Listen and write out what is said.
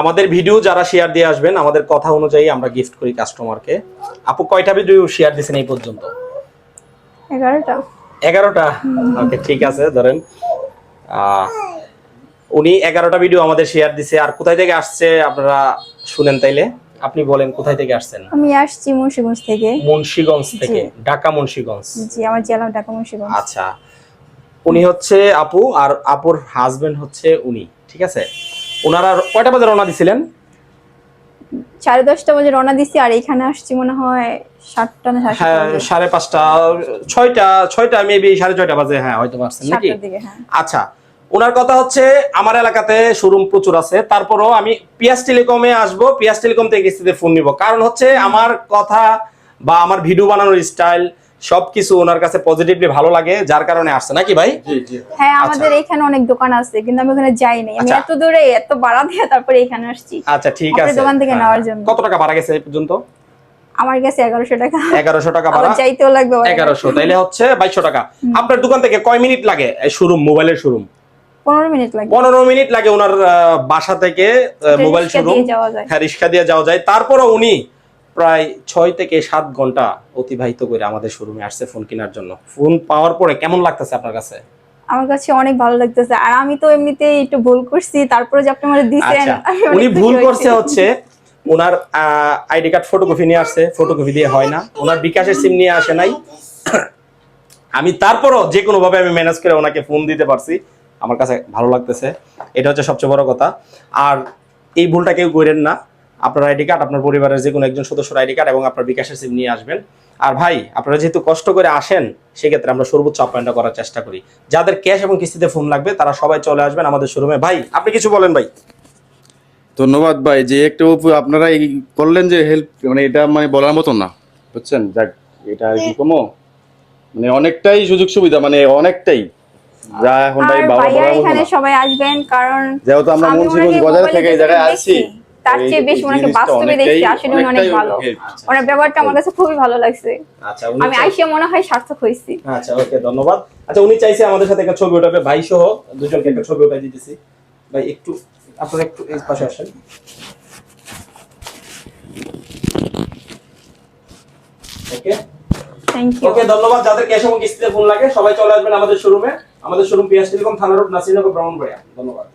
আমাদের ভিডিও যারা শেয়ার দিয়ে আসবেন আমাদের কথা অনুযায়ী আমরা গিফট করি কাস্টমারকে আপু কয়টা ভিডিও শেয়ার দিয়েছেন এই পর্যন্ত? এগারোটা। এগারোটা? ওকে ঠিক আছে ধরেন। উনি এগারোটা ভিডিও আমাদের শেয়ার দিছে। আর কোথায় থেকে আসছে আপনারা শুনেন তাইলে। আপনি বলেন কোথায় থেকে আসছেন? আমি আসছি মুন্সিগঞ্জ থেকে। মুন্সিগঞ্জ থেকে ঢাকা মুন্সিগঞ্জ। জি আমার জেলা ঢাকা মুন্সিগঞ্জ। আচ্ছা। উনি হচ্ছে আপু আর আপুর হাজবেন্ড হচ্ছে উনি ঠিক আছে? ওনারা কয়টা বাজে রওনা দিছিলেন? সাড়ে দশটা বাজে রওনা দিছি আর এখানে আসছি মনে হয় সাতটা না হ্যাঁ সাড়ে পাঁচটা ছয়টা ছয়টা মেবি সাড়ে ছয়টা বাজে হ্যাঁ হয়তো পারছেন নাকি? হ্যাঁ। আচ্ছা ওনার কথা হচ্ছে আমার এলাকাতে শোরুম প্রচুর আছে তারপরও আমি পিয়াস টেলিকমে আসব পিয়াস টেলিকম থেকে কিস্তিতে ফোন নিব। কারণ হচ্ছে আমার কথা বা আমার ভিডিও বানানোর স্টাইল সবকিছু ওনার কাছে পজিটিভলি ভালো লাগে যার কারণে আসছে। নাকি ভাই? হ্যাঁ আমাদের এখানে অনেক দোকান আছে কিন্তু আমি ওখানে যাই নাই আমি আচ্ছা। এত দূরে এত ভাড়া দিয়ে তারপরে এখানে আসছি। আচ্ছা ঠিক আছে। দোকান থেকে হ্যাঁ, নেওয়ার হ্যাঁ। জন্য। কত টাকা ভাড়া গেছে এই পর্যন্ত? আমার কাছে এগারোশো টাকা। এগারোশো টাকা আবার ভাড়া যাইতেও লাগবে আবার এগারোশো তাইলে হচ্ছে বাইশশো টাকা। আপনার দোকান থেকে কয় মিনিট লাগে এই শোরুম মোবাইলের শোরুম? পনেরো মিনিট লাগবে পনেরো মিনিট লাগে ওনার বাসা থেকে মোবাইল শোরুম। দিয়ে যাওয়া যায়। হ্যাঁ রিক্সা দিয়ে যাওয়া যায়। তারপরও উনি প্রায় ছয় থেকে সাত ঘণ্টা অতিবাহিত করে আমাদের শোরুমে আসছে ফোন কেনার জন্য। ফোন পাওয়ার পরে কেমন লাগতেছে আপনার কাছে? আমার কাছে অনেক ভালো লাগতেছে। আর আমি তো এমনিতে একটু ভুল করছি তারপরে যে আপনি আমার দিছেন আচ্ছা উনি ভুল করছে হচ্ছে ওনার আইডি কার্ড ফটোকপি নিয়ে আসছে ফটোকপি দিয়ে হয় না। ওনার বিকাশের সিম নিয়ে আসে নাই। আমি তারপরও যে কোনো ভাবে আমি ম্যানেজ করে ওনাকে ফোন দিতে পারছি আমার কাছে ভালো লাগতেছে। এটা হচ্ছে সবচেয়ে বড় কথা। আর এই ভুলটা কেউ করেন না। আপনার আইডি কার্ড আপনার পরিবারের যে কোনো একজন সদস্যর আইডি কার্ড এবং আপনার বিকাশের সিম নিয়ে আসবেন। আর ভাই আপনারা যেহেতু কষ্ট করে আসেন সেক্ষেত্রে আমরা সর্বোচ্চ আপ্যায়নটা করার চেষ্টা করি। যাদের ক্যাশ এবং কিস্তিতে ফোন লাগবে তারা সবাই চলে আসবেন আমাদের শোরুমে। ভাই আপনি কিছু বলেন ভাই। ধন্যবাদ ভাই যে একটু আপনারা এই করলেন যে হেল্প মানে এটা মানে বলার মতো না বুঝছেন? যাক এটা আর কি কমো মানে অনেকটাই সুযোগ সুবিধা মানে অনেকটাই। যা এখন ভাই বাবা এখানে সবাই আসবেন কারণ যেহেতু আমরা আমি মুন্সিগঞ্জ বাজার থেকে এই জায়গায় আসছি। তার চেয়ে বেশি ওনাকে বাস্তবে দেখছি আসলে উনি অনেক ভালো। ওনার ব্যাপারটা আমার কাছে খুবই ভালো লাগছে। আচ্ছা আমি আইসিয়া মনে হয় সার্থক হয়েছি। আচ্ছা ওকে ধন্যবাদ। আচ্ছা উনি চাইছে আমাদের সাথে একটা ছবি উঠাবে ভাই সহ দুজনকে একটা ছবি উঠাই দিতেছি। ভাই একটু আপনারা একটু এই পাশে আসেন। ওকে ওকে ধন্যবাদ। যাদের ক্যাশ এবং কিস্তিতে ফোন লাগে সবাই চলে আসবেন আমাদের শোরুমে আমাদের শোরুম পিয়াস টেলিকম থানা রোড নাসিরনগর ব্রাহ্মণবাড়িয়া। ধন্যবাদ।